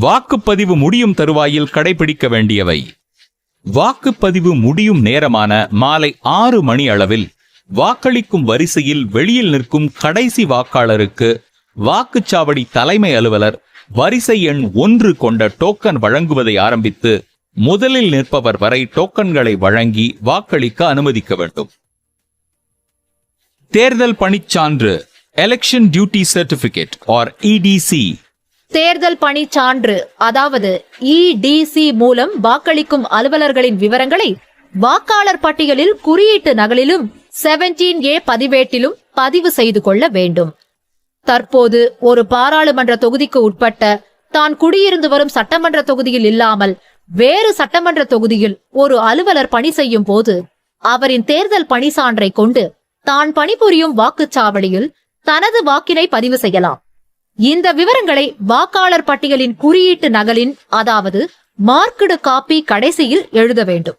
வாக்குப்பதிவு முடியும் தருவாயில் கடைபிடிக்க வேண்டியவை. வாக்குப்பதிவு முடியும் நேரமான மாலை ஆறு மணி அளவில் வாக்களிக்கும் வரிசையில் வெளியில் நிற்கும் கடைசி வாக்காளருக்கு வாக்குச்சாவடி தலைமை அலுவலர் வரிசை எண் ஒன்று கொண்ட டோக்கன் வழங்குவதை ஆரம்பித்து முதலில் நிற்பவர் வரை டோக்கன்களை வழங்கி வாக்களிக்க அனுமதிக்க வேண்டும். தேர்தல் பணிச்சான்று election duty certificate or EDC தேர்தல் பணி சான்று அதாவது இடிசி மூலம் வாக்களிக்கும் அலுவலர்களின் விவரங்களை வாக்காளர் பட்டியலில் குறியீட்டு நகலிலும் 17 ஏ பதிவேட்டிலும் பதிவு செய்து கொள்ள வேண்டும். தற்போது ஒரு பாராளுமன்ற தொகுதிக்கு உட்பட்ட தான் குடியிருந்து வரும் சட்டமன்ற தொகுதியில் இல்லாமல் வேறு சட்டமன்ற தொகுதியில் ஒரு அலுவலர் பணி செய்யும் போது அவரின் தேர்தல் பணி சான்றை கொண்டு தான் பணிபுரியும் வாக்குச்சாவடியில் தனது வாக்கினை பதிவு செய்யலாம். இந்த விவரங்களை வாக்காளர் பட்டியலின் குறியீட்டு நகலின் அதாவது மார்க்கடு காப்பி கடைசியில் எழுத வேண்டும்.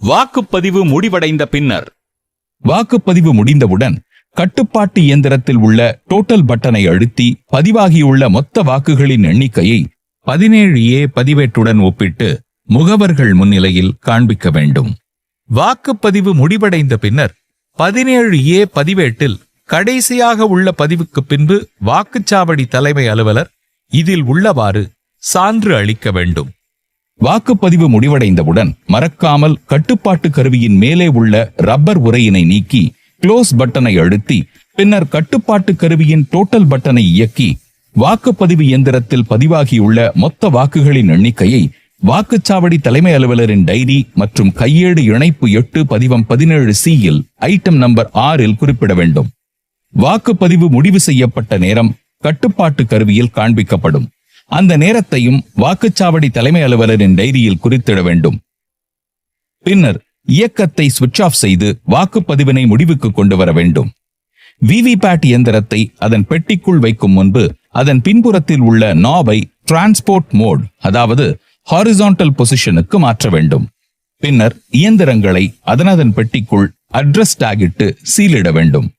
வாக்குப்பதிவு முடிவடைந்த பின்னர் வாக்குப்பதிவு முடிந்தவுடன் கட்டுப்பாட்டு இயந்திரத்தில் உள்ள டோட்டல் பட்டனை அழுத்தி பதிவாகியுள்ள மொத்த வாக்குகளின் எண்ணிக்கையை பதினேழு ஏ பதிவேட்டுடன் ஒப்பிட்டு முகவர்கள் முன்னிலையில் காண்பிக்க வேண்டும். வாக்குப்பதிவு முடிவடைந்த பின்னர் பதினேழு ஏ பதிவேட்டில் கடைசியாக உள்ள பதிவுக்கு பின்பு வாக்குச்சாவடி தலைமை அலுவலர் இதில் உள்ளவாறு சான்று அளிக்க வேண்டும். வாக்குப்பதிவு முடிவடைந்தவுடன் மறக்காமல் கட்டுப்பாட்டு கருவியின் மேலே உள்ள ரப்பர் உரையினை நீக்கி க்ளோஸ் பட்டனை அழுத்தி பின்னர் கட்டுப்பாட்டு கருவியின் டோட்டல் பட்டனை இயக்கி வாக்குப்பதிவு இயந்திரத்தில் பதிவாகியுள்ள மொத்த வாக்குகளின் எண்ணிக்கையை வாக்குச்சாவடி தலைமை அலுவலரின் டைரி மற்றும் கையேடு இணைப்பு எட்டு பதிவம் பதினேழு சி யில் ஐட்டம் நம்பர் ஆறில் குறிப்பிட வேண்டும். வாக்குப்பதிவு முடிவு செய்யப்பட்ட நேரம் கட்டுப்பாட்டு கருவியில் காண்பிக்கப்படும். அந்த நேரத்தையும் வாக்குச்சாவடி தலைமை அலுவலரின் டைரியில் குறித்திட வேண்டும். பின்னர் இயக்கத்தை சுவிட்ச் ஆஃப் செய்து வாக்குப்பதிவினை முடிவுக்கு கொண்டு வர வேண்டும். விவிபேட் இயந்திரத்தை அதன் பெட்டிக்குள் வைக்கும் முன்பு அதன் பின்புறத்தில் உள்ள நாபை டிரான்ஸ்போர்ட் மோட் அதாவது ஹாரிசான்டல் பொசிஷனுக்கு மாற்ற வேண்டும். பின்னர் இயந்திரங்களை அதனதன் பெட்டிக்குள் அட்ரஸ் டேகிட்டு சீலிட வேண்டும்.